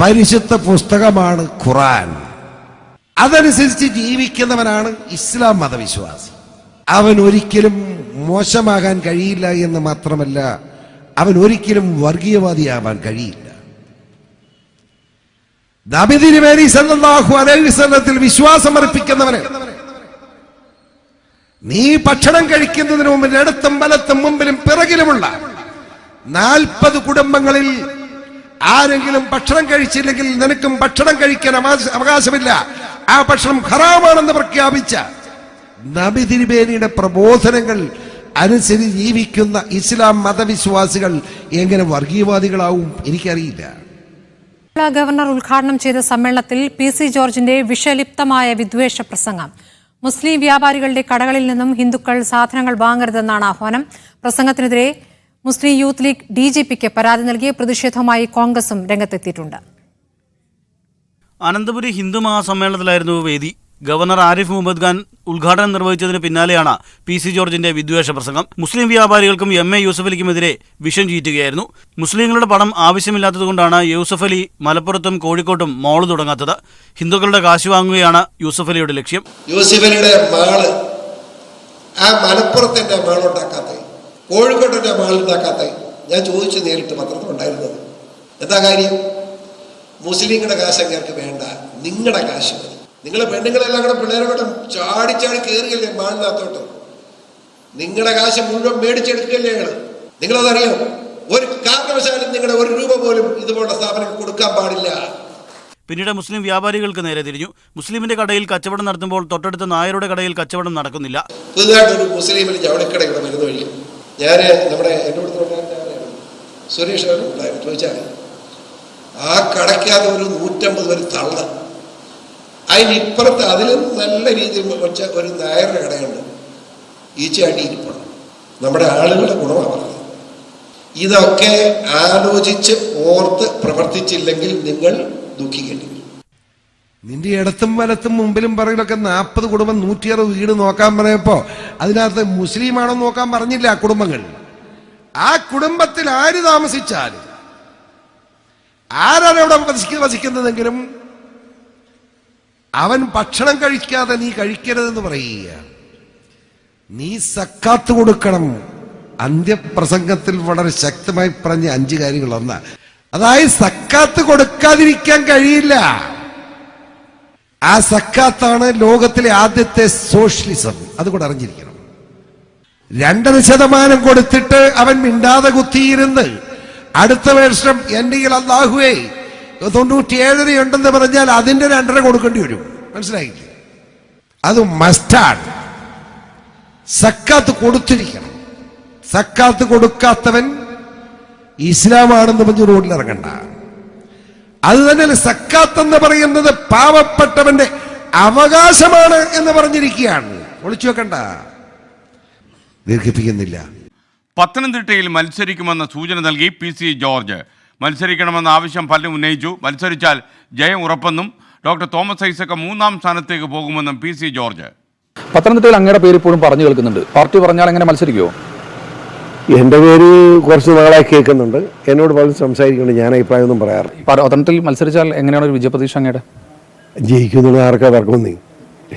പരിശുദ്ധ പുസ്തകമാണ് ഖുറാൻ. അതനുസരിച്ച് ജീവിക്കുന്നവനാണ് ഇസ്ലാം മതവിശ്വാസി. അവൻ ഒരിക്കലും മോശമാകാൻ കഴിയില്ല എന്ന് മാത്രമല്ല അവൻ ഒരിക്കലും വർഗീയവാദിയാവാൻ കഴിയില്ല. വസല്ലത്തിൽ വിശ്വാസം അർപ്പിക്കുന്നവന് നീ ഭക്ഷണം കഴിക്കുന്നതിന് മുമ്പിൽ ഇടത്തും വലത്തും മുമ്പിലും പിറകിലുമുള്ള നാൽപ്പത് കുടുംബങ്ങളിൽ ആരെങ്കിലും ഭക്ഷണം കഴിച്ചില്ലെങ്കിൽ നിനക്കും ഭക്ഷണം കഴിക്കാൻ അവകാശ- അവകാശമില്ല. ആ ഭക്ഷണം ഹറാമാണെന്ന് പ്രഖ്യാപിച്ച നബി തിരുമേനിയുടെ പ്രബോധനങ്ങൾ അനുസരിച്ച് ജീവിക്കുന്ന ഇസ്ലാം മതവിശ്വാസികൾ എങ്ങനെ വർഗീയവാദികളാവും എനിക്കറിയില്ല. ഗവർണർ ഉദ്ഘാടനം ചെയ്ത സമ്മേളനത്തിൽ പി സി ജോർജിന്റെ വിഷലിപ്തമായ വിദ്വേഷ പ്രസംഗം. മുസ്ലിം വ്യാപാരികളുടെ കടകളിൽ നിന്നും ഹിന്ദുക്കൾ സാധനങ്ങൾ വാങ്ങരുതെന്നാണ് ആഹ്വാനം. പ്രസംഗത്തിനെതിരെ മുസ്ലിം യൂത്ത് ലീഗ് ഡി ജി പിക്ക് പരാതി നൽകിയ പ്രതിഷേധവുമായി കോൺഗ്രസും രംഗത്തെത്തിയിട്ടുണ്ട്. അനന്തപുരി ഹിന്ദു മഹാസമ്മേളനത്തിലായിരുന്നു വേദി. ഗവർണർ ആരിഫ് മുഹമ്മദ് ഖാൻ ഉദ്ഘാടനം നിർവഹിച്ചതിന് പിന്നാലെയാണ് പി സി ജോർജിന്റെ വിദ്വേഷ പ്രസംഗം. മുസ്ലിം വ്യാപാരികൾക്കും എം എ യൂസഫ് അലിക്കുമെതിരെ വിഷം ചീറ്റുകയായിരുന്നു. മുസ്ലിങ്ങളുടെ പണം ആവശ്യമില്ലാത്തതുകൊണ്ടാണ് യൂസഫ് അലി മലപ്പുറത്തും കോഴിക്കോട്ടും മോൾ തുടങ്ങാത്തത്. ഹിന്ദുക്കളുടെ കാശ് വാങ്ങുകയാണ് യൂസഫ് അലിയുടെ ലക്ഷ്യം. യൂസഫലിയുടെ മാൾ ആ മലപ്പുറത്തിന്റെ മാളുണ്ടാക്കാത്ത കോഴിക്കോട്ടിന്റെ മാളുണ്ടാക്കാത്ത ഞാൻ ചോദിച്ചു നേരിട്ട് പത്രത്തിൽ ഉണ്ടായിരുന്നത്. എന്താ കാര്യം? മുസ്ലിങ്ങളുടെ കാശ് അങ്ങേർക്ക് വേണ്ട. നിങ്ങളുടെ കാശ് മതി. നിങ്ങളെ പെണ്ണുങ്ങളെല്ലാം കൂടെ പിള്ളേരെ കൂടെ ചാടി ചാടി കയറുകയല്ലേ മാളിനകത്തോട്ട് നിങ്ങളുടെ കാശ് മുഴുവൻ മേടിച്ചെടുക്കല്ലേ ഞങ്ങൾ നിങ്ങളതറിയോ? ഒരു കാരണവശാലും നിങ്ങളുടെ ഒരു രൂപ പോലും ഇതുപോലുള്ള സ്ഥാപനം കൊടുക്കാൻ പാടില്ല. പിന്നീട് മുസ്ലിം വ്യാപാരികൾക്ക് നേരെ തിരിഞ്ഞു. മുസ്ലിമിന്റെ കടയിൽ കച്ചവടം നടത്തുമ്പോൾ തൊട്ടടുത്ത നായരുടെ കടയിൽ കച്ചവടം നടക്കുന്നില്ല. പുതുതായിട്ടൊരു മുസ്ലിമിൽ ജവളിക്കട ഇവിടെ വരുന്ന വഴി ഞാൻ നമ്മുടെ എന്റെ അടുത്ത് സുരേഷ് ചോദിച്ചാൽ ആ കടയ്ക്കകത്ത് ഒരു നൂറ്റമ്പത് പേര് തള്ള അതിനിപ്പുറത്ത് അതിലും നല്ല രീതിയിൽ വെച്ച ഒരു നായരുടെ കടയുണ്ട്. ഈച്ചയാട്ടി ഇരിപ്പണം നമ്മുടെ ആളുകളുടെ ഗുണമാണ് ഇതൊക്കെ ആലോചിച്ച് ഓർത്ത് പ്രവർത്തിച്ചില്ലെങ്കിൽ നിങ്ങൾ ദുഃഖിക്കേണ്ടി നിന്റെ ഇടത്തും വലത്തും മുമ്പിലും പറയിലൊക്കെ നാൽപ്പത് കുടുംബം നൂറ്റി അറുപത് വീട് നോക്കാൻ പറയപ്പോ അതിനകത്ത് മുസ്ലിമാണോ നോക്കാൻ പറഞ്ഞില്ല ആ കുടുംബങ്ങൾ? ആ കുടുംബത്തിൽ ആര് താമസിച്ചാലും? ആരാണ് അവിടെ വസിക്ക വസിക്കുന്നതെങ്കിലും അവൻ ഭക്ഷണം കഴിക്കാതെ നീ കഴിക്കരുതെന്ന് പറയുക. നീ സക്കാത്ത് കൊടുക്കണം. അന്ത്യപ്രസംഗത്തിൽ വളരെ ശക്തമായി പറഞ്ഞ അഞ്ച് കാര്യങ്ങൾ ഒന്ന അതായത് സക്കാത്ത് കൊടുക്കാതിരിക്കാൻ കഴിയില്ല. ആ സക്കാത്താണ് ലോകത്തിലെ ആദ്യത്തെ സോഷ്യലിസം. അതുകൂടെ അറിഞ്ഞിരിക്കണം. രണ്ടര ശതമാനം കൊടുത്തിട്ട് അവൻ മിണ്ടാതെ കുത്തിയിരുന്ന് അടുത്ത വർഷം എന്റെ അള്ളാഹുവേ തൊണ്ണൂറ്റി തൊണ്ണൂറ്റിയേഴര ഉണ്ടെന്ന് പറഞ്ഞാൽ അതിന്റെ രണ്ടര കൊടുക്കേണ്ടി വരും. മനസ്സിലായില്ലേ? അത് മസ്റ്റാണ്. സക്കാത്ത് കൊടുത്തിരിക്കണം. സക്കാത്ത് കൊടുക്കാത്തവൻ ഇസ്ലാമാണെന്ന് പറഞ്ഞ് റോഡിൽ ഇറങ്ങണ്ട അത് തന്നെ സക്കാത്ത് എന്ന് പറയുന്നത് പാവപ്പെട്ടവന്റെ അവകാശമാണ് എന്ന് പറഞ്ഞിരിക്കുകയാണ്. ഒളിച്ചു വെക്കണ്ട. ദീർഘിപ്പിക്കുന്നില്ല. പത്തനംതിട്ടയിൽ മത്സരിക്കുമെന്ന സൂചന നൽകി പി സി ജോർജ്. മത്സരിക്കണമെന്ന ആവശ്യം പലരും ഉന്നയിച്ചു. മത്സരിച്ചാൽ ജയം ഉറപ്പെന്നും ഡോക്ടർ തോമസ് ഐസക് മൂന്നാം സ്ഥാനത്തേക്ക് പോകുമെന്നും പി സി ജോർജ്. പത്തനംതിട്ടയിൽ അങ്ങയുടെ പേര് ഇപ്പോഴും പറഞ്ഞു കേൾക്കുന്നുണ്ട്. പാർട്ടി പറഞ്ഞാൽ എങ്ങനെ മത്സരിക്കുമോ എന്റെ പേര് കുറച്ച് നാളായി കേൾക്കുന്നുണ്ട്. എന്നോട് പലരും സംസാരിക്കുന്നുണ്ട്. ഞാൻ അഭിപ്രായമൊന്നും പറയാറില്ല. പത്തനംതിട്ടയിൽ മത്സരിച്ചാൽ എങ്ങനെയാണ് ഒരു വിജയപ്രതീക്ഷ അങ്ങയുടെ? ജയിക്കുന്നുള്ള ആർക്കാ നീ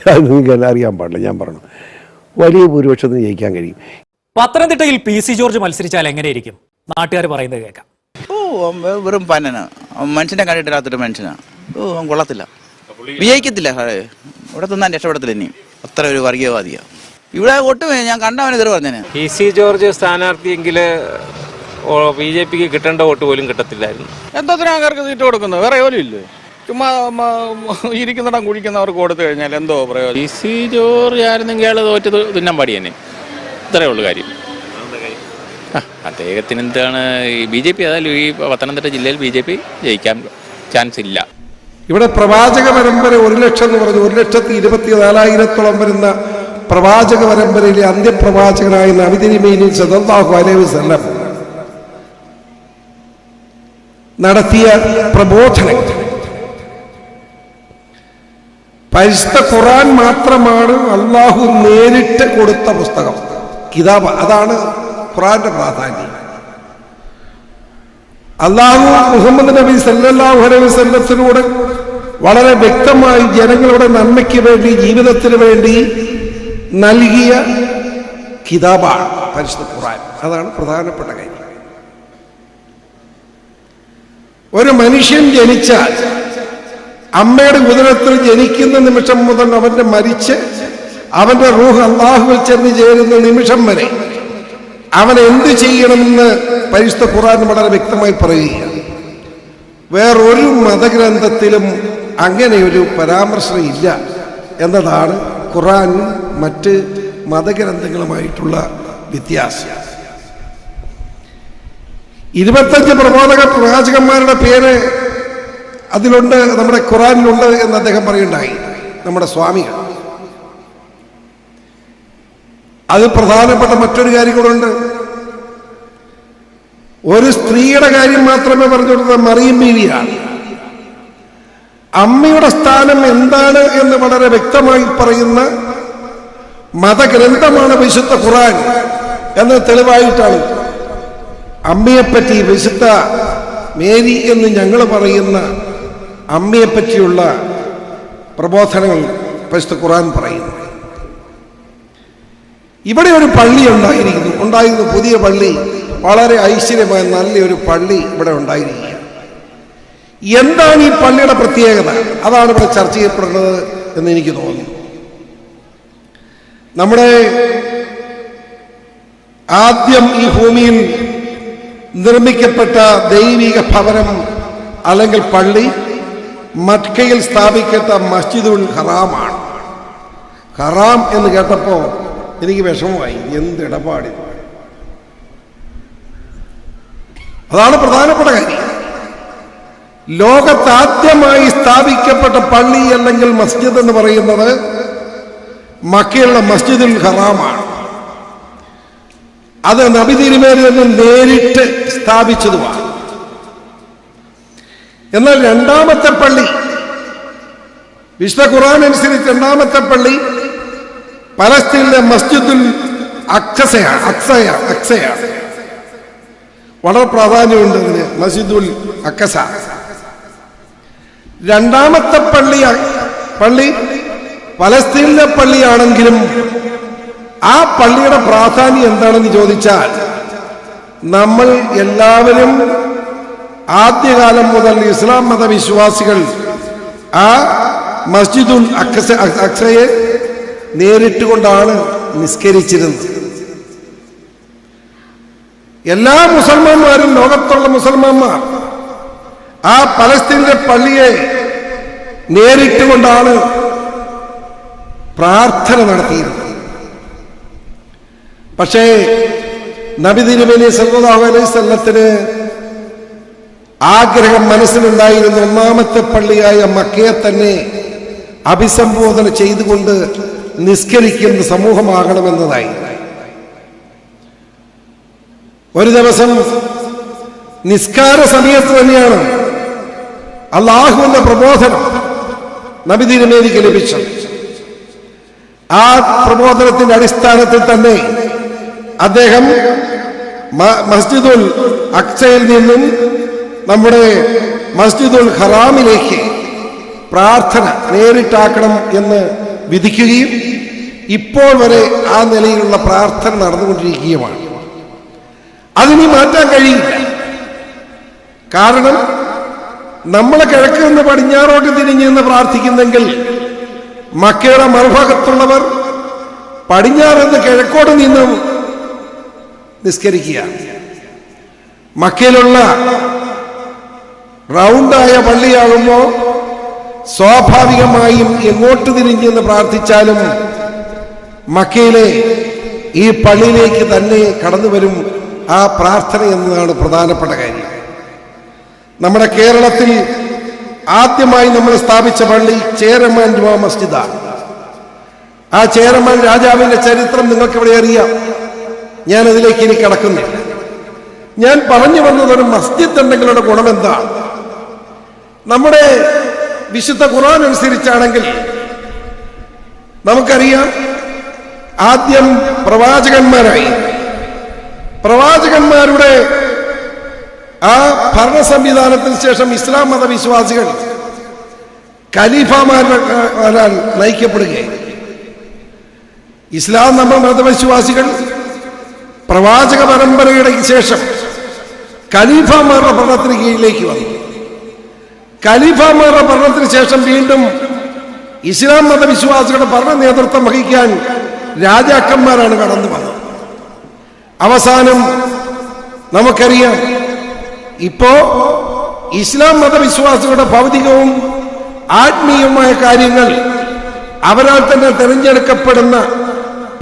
അത് നിങ്ങൾക്ക് എല്ലാം അറിയാൻ പാടില്ല ഞാൻ പറഞ്ഞു. വലിയ ഭൂരിപക്ഷത്തിന് ജയിക്കാൻ കഴിയും. പത്തനംതിട്ടയിൽ പി സി ജോർജ് മത്സരിച്ചാൽ എങ്ങനെയിരിക്കും? നാട്ടുകാർ പറയുന്നത് കേൾക്കാം. ഓ അവൻ വെ- വെറും പന്നനാ. അവൻ മനുഷ്യനെ കണ്ടിട്ടില്ലാത്തൊരു മനുഷ്യനാണ് ഓ അവൻ കൊള്ളത്തില്ല. വിജയിക്കത്തില്ല. സാറേ ഇവിടെ തിന്നാൻ രക്ഷപ്പെടത്തില്ല ഇനിയും. അത്ര ഒരു വർഗീയവാദിയാ. ഇവിടെ ഒട്ടും ഞാൻ കണ്ടവൻ എതിർ പറഞ്ഞേനെ. പി സി ജോർജ് സ്ഥാനാർത്ഥിയെങ്കിൽ ബി ജെ പിക്ക് കിട്ടേണ്ട വോട്ട് പോലും കിട്ടത്തില്ലായിരുന്നു. എന്തോത്തിനാ ആൾക്കാർക്ക് സീറ്റ് കൊടുക്കുന്നത് വേറെ പോലും ഇല്ലേ? ചുമ്മാ ഇരിക്കുന്നിടം കുഴിക്കുന്നവർക്ക് കൊടുത്തു കഴിഞ്ഞാൽ എന്തോ പ്രയോജനം? പി സി ജോർജ് ആയിരുന്നെങ്കിൽ അയാൾ തോറ്റ് തിന്നാൻ പാടി തന്നെ ഇത്രയേ ഉള്ളൂ കാര്യം. അദ്ദേഹത്തിന് എന്താണ് ഈ ബി ജെ പി? അതായത് ഈ പത്തനംതിട്ട ജില്ലയിൽ ബി ജെ പി ജയിക്കാൻ ചാൻസ് ഇല്ല. ഇവിടെ പ്രവാചക പരമ്പര ഒരു ലക്ഷം എന്ന് പറഞ്ഞു ഒരു ലക്ഷത്തി ഇരുപത്തി നാലായിരത്തോളം വരുന്ന പ്രവാചക പരമ്പരയിലെ അന്ത്യപ്രവാചകനായ നബിതിരിമീനിൽ സദല്ലാഹു അലൈഹി വസല്ലം നടത്തിയ പ്രബോധനം പരിശുദ്ധ ഖുറാൻ മാത്രമാണ് അള്ളാഹു നേരിട്ട് കൊടുത്ത പുസ്തകം. കിതാബ് അതാണ് ഖുറാന്റെ പ്രാധാന്യം. അള്ളാഹു മുഹമ്മദ് നബി സല്ലാഹു അലൈഹി വസല്ലത്തിലൂടെ വളരെ വ്യക്തമായി ജനങ്ങളുടെ നന്മയ്ക്ക് വേണ്ടി ജീവിതത്തിന് വേണ്ടി നൽകിയ കിതാബാണ് പരിശുദ്ധ ഖുറാൻ അതാണ് പ്രധാനപ്പെട്ട കാര്യം. ഒരു മനുഷ്യൻ ജനിച്ചാൽ അമ്മയുടെ ഉദരത്തിൽ ജനിക്കുന്ന നിമിഷം മുതൽ അവന്റെ മരിച്ച് അവന്റെ റൂഹ് അള്ളാഹുവിൽ ചെന്ന് ചേരുന്ന നിമിഷം വരെ അവൻ എന്ത് ചെയ്യണമെന്ന് പരിശുദ്ധ ഖുറാൻ വളരെ വ്യക്തമായി പറയുകയാണ്. വേറൊരു മതഗ്രന്ഥത്തിലും അങ്ങനെയൊരു പരാമർശം ഇല്ല എന്നതാണ് ഖുറാനും മറ്റ് മതഗ്രന്ഥങ്ങളുമായിട്ടുള്ള വ്യത്യാസം. ഇരുപത്തഞ്ച് പ്രബോധക പ്രവാചകന്മാരുടെ പേര് അതിലുണ്ട് നമ്മുടെ ഖുറാനിലുണ്ട് എന്ന് അദ്ദേഹം പറയുണ്ടായി നമ്മുടെ സ്വാമികൾ. അത് പ്രധാനപ്പെട്ട മറ്റൊരു കാര്യം കൂടെ ഒരു സ്ത്രീയുടെ കാര്യം മാത്രമേ പറഞ്ഞു കൊടുത്തത് മറിയം ബീവിയാണ്. അമ്മയുടെ സ്ഥാനം എന്താണ് എന്ന് വളരെ വ്യക്തമായി പറയുന്ന മതഗ്രന്ഥമാണ് വിശുദ്ധ ഖുറാൻ എന്ന തെളിവായിട്ടാണ്. അമ്മയെപ്പറ്റി വിശുദ്ധ മേരി എന്ന് ഞങ്ങൾ പറയുന്ന അമ്മയെപ്പറ്റിയുള്ള പ്രബോധനങ്ങൾ പരിശുദ്ധ ഖുറാൻ പറയുന്നു. ഇവിടെ ഒരു പള്ളി ഉണ്ടായിരിക്കുന്നു. ഉണ്ടായിരുന്നു പുതിയ പള്ളി വളരെ ഐശ്വര്യമായ നല്ലൊരു പള്ളി ഇവിടെ ഉണ്ടായിരിക്കുക എന്താണ് ഈ പള്ളിയുടെ പ്രത്യേകത? അതാണ് ഇവിടെ ചർച്ച ചെയ്യപ്പെടുന്നത് എന്ന് എനിക്ക് തോന്നുന്നു. നമ്മുടെ ആദ്യം ഈ ഭൂമിയിൽ നിർമ്മിക്കപ്പെട്ട ദൈവിക ഭവനം അല്ലെങ്കിൽ പള്ളി മക്കയിൽ സ്ഥാപിക്കപ്പെട്ട മസ്ജിദുൽ ഹറാമാണ്. ഹറാം എന്ന് കേട്ടപ്പോൾ എനിക്ക് വിഷമമായി. എന്ത് ഇടപാടി അതാണ് പ്രധാനപ്പെട്ട കാര്യം. ലോകത്താദ്യമായി സ്ഥാപിക്കപ്പെട്ട പള്ളി അല്ലെങ്കിൽ മസ്ജിദ് എന്ന് പറയുന്നത് മക്കയുള്ള മസ്ജിദുൽ ഹറാമാണ്. അത് നബി തിരുമേനിൽ നിന്ന് നേരിട്ട് സ്ഥാപിച്ചതുമാണ്. എന്നാൽ രണ്ടാമത്തെ പള്ളി വിശുദ്ധ ഖുറാൻ അനുസരിച്ച് രണ്ടാമത്തെ പള്ളി പലസ്തീനിലെ മസ്ജിദുൽ അക്സയാണ് അക്സയാണ് അക്സയാണ്. വളരെ പ്രാധാന്യമുണ്ട് അതിന് മസ്ജിദുൽ അക്കസ രണ്ടാമത്തെ പള്ളി പള്ളി പലസ്തീനിലെ പള്ളിയാണെങ്കിലും ആ പള്ളിയുടെ പ്രാധാന്യം എന്താണെന്ന് ചോദിച്ചാൽ നമ്മൾ എല്ലാവരും ആദ്യകാലം മുതൽ ഇസ്ലാം മതവിശ്വാസികൾ ആ മസ്ജിദുൽ അക്സ അക്സയെ നേരിട്ടുകൊണ്ടാണ് നിസ്കരിച്ചിരുന്നത്. എല്ലാ മുസൽമാന്മാരും ലോകത്തുള്ള മുസൽമാന്മാർ ആ പലസ്തീനിലെ പള്ളിയെ നേരിട്ടുകൊണ്ടാണ് പ്രാർത്ഥന നടത്തിയിരുന്നു. പക്ഷേ നബി തിരുമേനി സല്ലല്ലാഹു അലൈഹി സ്വല്ലത്തിന് ആഗ്രഹം മനസ്സിലുണ്ടായിരുന്ന ഒന്നാമത്തെ പള്ളിയായ മക്കയെ തന്നെ അഭിസംബോധന ചെയ്തുകൊണ്ട് നിസ്കരിക്കുന്ന സമൂഹമാകണമെന്നതായി. ഒരു ദിവസം നിസ്കാര സമയത്ത് തന്നെയാണ് അള്ളാഹുവിന്റെ പ്രബോധനം നബി തിരുമേനിക്ക് ലഭിച്ചത്. ആ പ്രബോധനത്തിന്റെ അടിസ്ഥാനത്തിൽ തന്നെ അദ്ദേഹം മസ്ജിദുൽ അക്സയിൽ നിന്നും നമ്മുടെ മസ്ജിദുൽ ഹറാമിലേക്ക് പ്രാർത്ഥന നേരിട്ടാക്കണം എന്ന് വിധിക്കുകയും ഇപ്പോൾ വരെ ആ നിലയിലുള്ള പ്രാർത്ഥന നടന്നുകൊണ്ടിരിക്കുകയുമാണ്. അതിനി മാറ്റാൻ കഴിയില്ല. കാരണം നമ്മളെ കിഴക്ക് നിന്ന് പടിഞ്ഞാറോട്ട് തിരിഞ്ഞു നിന്ന് പ്രാർത്ഥിക്കുന്നെങ്കിൽ മക്കയുടെ മറുഭാഗത്തുള്ളവർ പടിഞ്ഞാറെന്ന് കിഴക്കോട് നിന്നും നിസ്കരിക്കുക. മക്കയിലുള്ള റൗണ്ടായ പള്ളിയാകുമ്പോൾ സ്വാഭാവികമായും എങ്ങോട്ട് തിരിഞ്ഞെന്ന് പ്രാർത്ഥിച്ചാലും മക്കയിലെ ഈ പള്ളിയിലേക്ക് തന്നെ കടന്നു വരും ആ പ്രാർത്ഥന എന്നതാണ് പ്രധാനപ്പെട്ട കാര്യം. നമ്മുടെ കേരളത്തിൽ ആദ്യമായി നമ്മൾ സ്ഥാപിച്ച പള്ളി ചേരമാൻ ജുമാ മസ്ജിദാണ്. ആ ചേരമാൻ രാജാവിന്റെ ചരിത്രം നിങ്ങൾക്കിവിടെ അറിയാം. ഞാൻ അതിലേക്ക് ഇനി കിടക്കുന്നില്ല. ഞാൻ പറഞ്ഞു വന്നത് ഒരു മസ്ജിദ് തണ്ടങ്ങളുടെ ഗുണം എന്താണ് നമ്മുടെ വിശുദ്ധ ഖുർആൻ അനുസരിച്ചാണെങ്കിൽ നമുക്കറിയാം ആദ്യം പ്രവാചകന്മാരായി. പ്രവാചകന്മാരുടെ ആ ഭരണ സംവിധാനത്തിന് ശേഷം ഇസ്ലാം മതവിശ്വാസികൾ ഖലീഫമാരാൽ നയിക്കപ്പെടുകയായി. ഇസ്ലാം നമ്മ മതവിശ്വാസികൾ പ്രവാചക പരമ്പരയുടെ ശേഷം ഖലീഫമാരുടെ ഭരണത്തിന് കീഴിലേക്ക് വന്നു. ഖലീഫമാരുടെ ഭരണത്തിന് ശേഷം വീണ്ടും ഇസ്ലാം മതവിശ്വാസികളുടെ ഭരണ നേതൃത്വം വഹിക്കാൻ രാജാക്കന്മാരാണ് കടന്നു വന്നത്. അവസാനം നമുക്കറിയാം ഇപ്പോ ഇസ്ലാം മതവിശ്വാസികളുടെ ഭൗതികവും ആത്മീയവുമായ കാര്യങ്ങൾ അവരാൽ തന്നെ തിരഞ്ഞെടുക്കപ്പെടുന്ന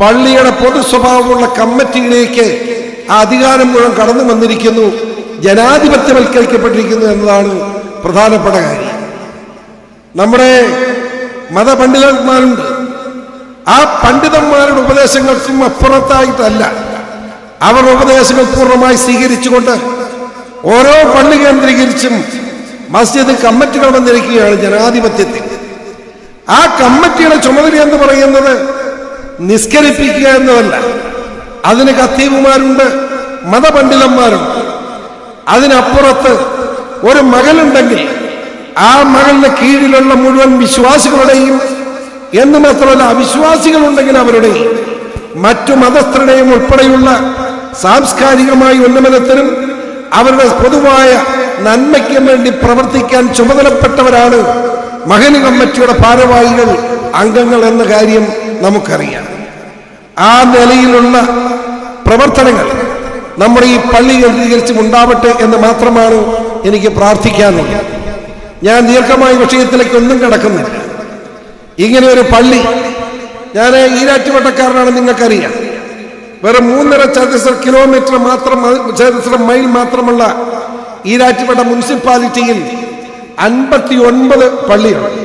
പള്ളിയുടെ പൊതു സ്വഭാവമുള്ള കമ്മിറ്റിയിലേക്ക് ആ അധികാരം മുഴുവൻ കടന്നു വന്നിരിക്കുന്നു ജനാധിപത്യവൽക്കരിക്കപ്പെട്ടിരിക്കുന്നു എന്നതാണ് പ്രധാനപ്പെട്ട കാര്യം. നമ്മുടെ മതപണ്ഡിതന്മാരുണ്ട്. ആ പണ്ഡിതന്മാരുടെ ഉപദേശങ്ങൾക്കും അപ്പുറത്തായിട്ടല്ല അവർ ഉപദേശങ്ങൾ പൂർണമായി സ്വീകരിച്ചുകൊണ്ട് ഓരോ പള്ളി കേന്ദ്രീകരിച്ചും മസ്ജിദ് കമ്മിറ്റികൾ വന്നിരിക്കുകയാണ് ജനാധിപത്യത്തിൽ. ആ കമ്മിറ്റിയുടെ ചുമതല എന്ന് പറയുന്നത് നിസ്കരിപ്പിക്കുക എന്നതല്ല. അതിന് കത്തീവുമാരുണ്ട് മതപണ്ഡിതന്മാരുണ്ട്. അതിനപ്പുറത്ത് ഒരു മകളുണ്ടെങ്കിൽ ആ മകളുടെ കീഴിലുള്ള മുഴുവൻ വിശ്വാസികളുടെയും എന്ന് മാത്രമല്ല അവിശ്വാസികളുണ്ടെങ്കിൽ അവരുടെയും. മറ്റു മതസ്ഥരുടെയും ഉൾപ്പെടെയുള്ള സാംസ്കാരികമായ ഉന്നമനത്തിനും അവരുടെ പൊതുവായ നന്മയ്ക്കും വേണ്ടി പ്രവർത്തിക്കാൻ ചുമതലപ്പെട്ടവരാണ് മകനു കമ്മിറ്റിയുടെ ഭാരവാഹികൾ അംഗങ്ങൾ എന്ന കാര്യം നമുക്കറിയാം. ആ നിലയിലുള്ള പ്രവർത്തനങ്ങൾ നമ്മുടെ ഈ പള്ളി കേന്ദ്രീകരിച്ചും ഉണ്ടാവട്ടെ എന്ന് മാത്രമാണ് എനിക്ക് പ്രാർത്ഥിക്കാനുള്ളത്. ഞാൻ ദീർഘമായ വിഷയത്തിലേക്ക് ഒന്നും കിടക്കുന്നില്ല. ഇങ്ങനെ ഒരു പള്ളി ഞാൻ ഈരാറ്റുവട്ടക്കാരനാണ് നിങ്ങൾക്കറിയാം. വെറും മൂന്നര ചതുശ്ര കിലോമീറ്റർ മാത്രം ചതുരശ്ര മൈൽ മാത്രമുള്ള ഈരാറ്റുപേട്ട മുനിസിപ്പാലിറ്റിയിൽ അൻപത്തി ഒൻപത് പള്ളിയുണ്ട്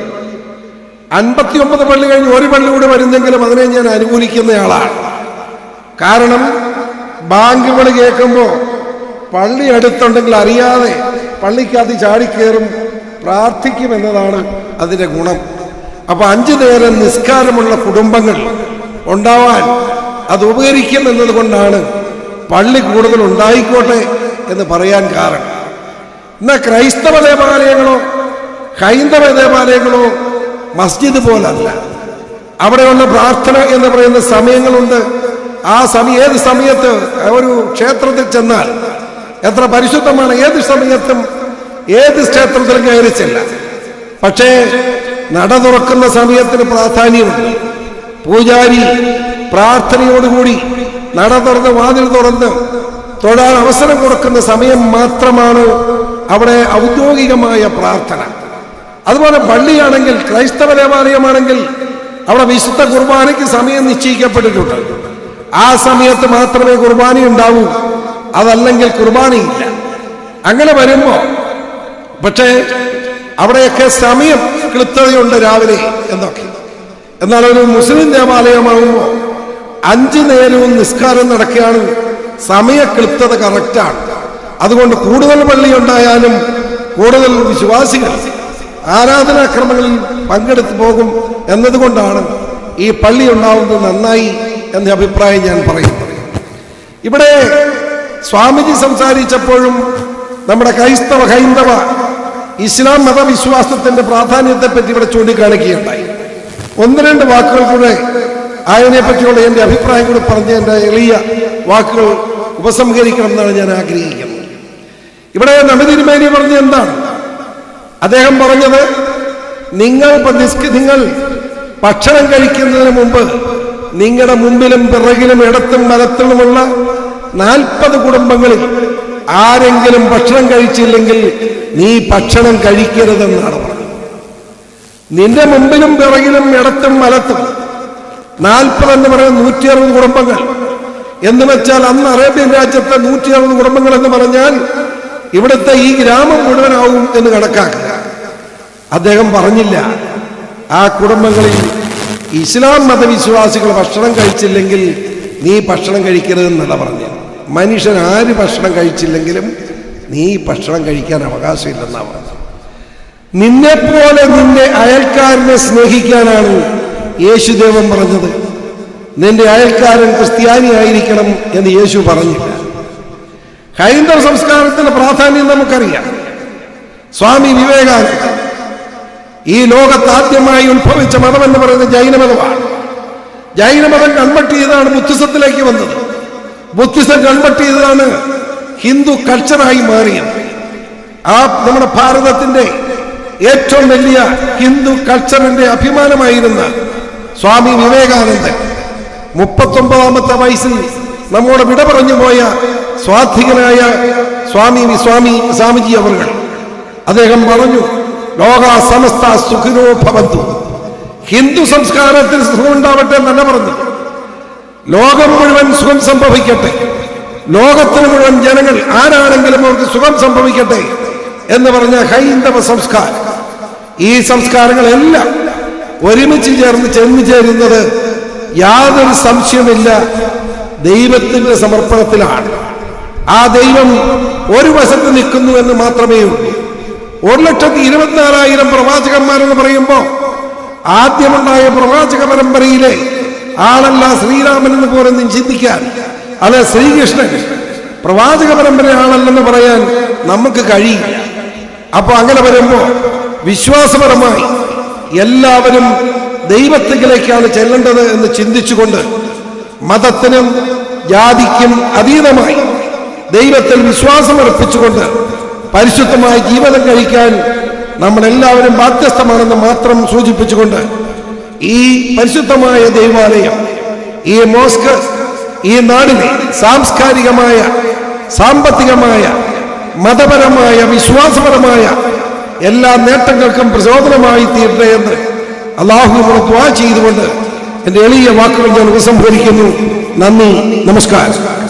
അൻപത്തി ഒമ്പത് പള്ളി കഴിഞ്ഞ് ഒരു പള്ളി കൂടി വരുന്നെങ്കിലും അതിനെ ഞാൻ അനുകൂലിക്കുന്നയാളാണ്. കാരണം ബാങ്കുകൾ കേൾക്കുമ്പോൾ പള്ളി അടുത്തുണ്ടെങ്കിൽ അറിയാതെ പള്ളിക്കകത്ത് പ്രാർത്ഥിക്കും എന്നതാണ് അതിന്റെ ഗുണം. അപ്പൊ അഞ്ചു നേരം നിസ്കാരമുള്ള കുടുംബങ്ങൾ ഉണ്ടാവാൻ അത് ഉപകരിക്കും എന്നതുകൊണ്ടാണ് പള്ളി കൂടുതൽ ഉണ്ടായിക്കോട്ടെ എന്ന് പറയാൻ കാരണം. എന്നാൽ ക്രൈസ്തവ ദേവാലയങ്ങളോ ഹൈന്ദവ ദേവാലയങ്ങളോ മസ്ജിദ് പോലല്ല. അവിടെയുള്ള പ്രാർത്ഥന എന്ന് പറയുന്ന സമയങ്ങളുണ്ട്. ആ സമയം ഏത് സമയത്ത് ഒരു ക്ഷേത്രത്തിൽ ചെന്നാൽ എത്ര പരിശുദ്ധമാണ് ഏത് സമയത്തും ഏത് ക്ഷേത്രത്തിലും കയറിച്ചില്ല. പക്ഷേ നട തുറക്കുന്ന സമയത്തിന് പ്രാധാന്യമുണ്ട്. പൂജാരി പ്രാർത്ഥനയോടുകൂടി നട തുറന്ന് വാതിൽ തുറന്ന് തൊഴാൻ അവസരം കൊടുക്കുന്ന സമയം മാത്രമാണ് അവിടെ ഔദ്യോഗികമായ പ്രാർത്ഥന. അതുപോലെ പള്ളിയാണെങ്കിൽ ക്രൈസ്തവ ദേവാലയമാണെങ്കിൽ അവിടെ വിശുദ്ധ കുർബാനയ്ക്ക് സമയം നിശ്ചയിക്കപ്പെട്ടിട്ടുണ്ട്. ആ സമയത്ത് മാത്രമേ കുർബാന ഉണ്ടാവൂ. അതല്ലെങ്കിൽ കുർബാനയില്ല അങ്ങനെ വരുമ്പോ പക്ഷേ അവിടെയൊക്കെ സമയം കൃത്യതയുണ്ട് രാവിലെ എന്നൊക്കെ. എന്നാൽ ഒരു മുസ്ലിം ദേവാലയമാകുമ്പോൾ അഞ്ചു നേരവും നിസ്കാരം നടക്കുകയാണ്. സമയ ക്ലിപ്തത കറക്റ്റാണ് അതുകൊണ്ട് കൂടുതൽ പള്ളി ഉണ്ടായാലും കൂടുതൽ വിശ്വാസികൾ ആരാധനാക്രമങ്ങളിൽ പങ്കെടുത്തു പോകും എന്നതുകൊണ്ടാണ് ഈ പള്ളി ഉണ്ടാവുന്നത് നന്നായി എന്ന അഭിപ്രായം ഞാൻ പറയുന്നത്. ഇവിടെ സ്വാമിജി സംസാരിച്ചപ്പോഴും നമ്മുടെ ക്രൈസ്തവ ഹൈന്ദവ ഇസ്ലാം മതവിശ്വാസത്തിന്റെ പ്രാധാന്യത്തെപ്പറ്റി ഇവിടെ ചൂണ്ടിക്കാണിക്കുകയുണ്ടായി. ഒന്ന് രണ്ട് വാക്കുകൾ കൂടെ അതിനെ പറ്റിയുള്ള എന്റെ അഭിപ്രായം കൂടി പറഞ്ഞ് എന്റെ എളിയ വാക്കുകൾ ഉപസംഹരിക്കണം എന്നാണ് ഞാൻ ആഗ്രഹിക്കുന്നത്. ഇവിടെ നബിതിരുമേനി പറഞ്ഞ എന്താണ്? അദ്ദേഹം പറഞ്ഞത് നിങ്ങൾ നിങ്ങൾ ഭക്ഷണം കഴിക്കുന്നതിന് മുമ്പ് നിങ്ങളുടെ മുമ്പിലും പിറകിലും ഇടത്തും വലത്തുമുള്ള നാൽപ്പത് കുടുംബങ്ങളിൽ ആരെങ്കിലും ഭക്ഷണം കഴിച്ചില്ലെങ്കിൽ നീ ഭക്ഷണം കഴിക്കരുതെന്നാണ് പറഞ്ഞത്. നിന്റെ മുമ്പിലും പിറകിലും ഇടത്തും വലത്തും നാൽപ്പത് എന്ന് പറയുന്ന നൂറ്റി അറുപത് കുടുംബങ്ങൾ. എന്ന് വെച്ചാൽ അന്ന് അറേബ്യൻ രാജ്യത്തെ നൂറ്റി അറുപത് കുടുംബങ്ങൾ എന്ന് പറഞ്ഞാൽ ഇവിടുത്തെ ഈ ഗ്രാമം മുഴുവനാവും എന്ന് കണക്കാക്കുക അദ്ദേഹം പറഞ്ഞില്ല. ആ കുടുംബങ്ങളിൽ ഇസ്ലാം മതവിശ്വാസികൾ ഭക്ഷണം കഴിച്ചില്ലെങ്കിൽ നീ ഭക്ഷണം കഴിക്കരുതെന്നല്ല പറഞ്ഞു മനുഷ്യൻ ആര് ഭക്ഷണം കഴിച്ചില്ലെങ്കിലും നീ ഭക്ഷണം കഴിക്കാൻ അവകാശമില്ലെന്നാ പറഞ്ഞത്. നിന്നെപ്പോലെ നിന്റെ അയൽക്കാരനെ സ്നേഹിക്കാനാണ് യേശുദേവൻ പറഞ്ഞത് നിന്റെ അയൽക്കാരൻ ക്രിസ്ത്യാനി ആയിരിക്കണം എന്ന് യേശു പറഞ്ഞില്ല. ഹൈന്ദവ സംസ്കാരത്തിന്റെ പ്രാധാന്യം നമുക്കറിയാം. സ്വാമി വിവേകാനന്ദ ഈ ലോകത്ത് ആദ്യമായി ഉത്ഭവിച്ച മതം എന്ന് പറയുന്നത് ജൈനമതമാണ്. ജൈനമതം കൺവെർട്ട് ചെയ്താണ് ബുദ്ധിസത്തിലേക്ക് വന്നത്. ബുദ്ധിസം കൺവെർട്ട് ചെയ്തതാണ് ഹിന്ദു കൾച്ചറായി മാറിയത്. ആ നമ്മുടെ ഭാരതത്തിന്റെ ഏറ്റവും വലിയ ഹിന്ദു കൾച്ചറിന്റെ അഭിമാനമായിരുന്ന സ്വാമി വിവേകാനന്ദൻ മുപ്പത്തൊമ്പതാമത്തെ വയസ്സിൽ നമ്മോട് വിട പറഞ്ഞു പോയ സ്വാധികനായ സ്വാമി സ്വാമി സ്വാമിജി അവർ അദ്ദേഹം പറഞ്ഞു ലോക സമസ്ത സുഖിനോ ഭവന്തു. ഹിന്ദു സംസ്കാരത്തിൽ സുഖമുണ്ടാവട്ടെ എന്നല്ല പറഞ്ഞു ലോകം മുഴുവൻ സുഖം സംഭവിക്കട്ടെ. ലോകത്തിന് മുഴുവൻ ജനങ്ങൾ ആരാണെങ്കിലും അവർക്ക് സുഖം സംഭവിക്കട്ടെ എന്ന് പറഞ്ഞ ഹൈന്ദവ സംസ്കാരം. ഈ സംസ്കാരങ്ങളെല്ലാം ഒരുമിച്ച് ചേർന്ന് ചെന്നു ചേരുന്നത് യാതൊരു സംശയമില്ല ദൈവത്തിന്റെ സമർപ്പണത്തിലാണ്. ആ ദൈവം ഒരു വശത്ത് നിൽക്കുന്നു എന്ന് മാത്രമേ ഉള്ളൂ. ഒരു ലക്ഷത്തി ഇരുപത്തിനാലായിരം പ്രവാചകന്മാരെന്ന് പറയുമ്പോൾ ആദ്യമുണ്ടായ പ്രവാചക പരമ്പരയിലെ ആളല്ല ശ്രീരാമൻ എന്ന് പോലൊന്നും ചിന്തിക്കാൻ അല്ല ശ്രീകൃഷ്ണൻ പ്രവാചക പരമ്പര ആളല്ലെന്ന് പറയാൻ നമുക്ക് കഴിയില്ല. അപ്പൊ അങ്ങനെ വരുമ്പോ വിശ്വാസപരമായി എല്ലാവരും ദൈവത്തിലേക്കാണ് ചെല്ലേണ്ടത് എന്ന് ചിന്തിച്ചുകൊണ്ട് മതത്തിനും ജാതിക്കും അതീതമായി ദൈവത്തിൽ വിശ്വാസം അർപ്പിച്ചുകൊണ്ട് പരിശുദ്ധമായ ജീവിതം കഴിക്കാൻ നമ്മളെല്ലാവരും ബാധ്യസ്ഥമാണെന്ന് മാത്രം സൂചിപ്പിച്ചുകൊണ്ട് ഈ പരിശുദ്ധമായ ദൈവാലയം ഈ മോസ്ക് ഈ നാടിനെ സാംസ്കാരികമായ സാമ്പത്തികമായ മതപരമായ വിശ്വാസപരമായ എല്ലാ നേട്ടങ്ങൾക്കും പ്രചോദനമായി തീരട്ടെ എന്ന് അള്ളാഹുവിനോട് ദ്വാ ചെയ്തുകൊണ്ട് എന്റെ എളിയ വാക്കുകൾ ഞാൻ ഉപസംഹരിക്കുന്നു. നന്ദി നമസ്കാരം.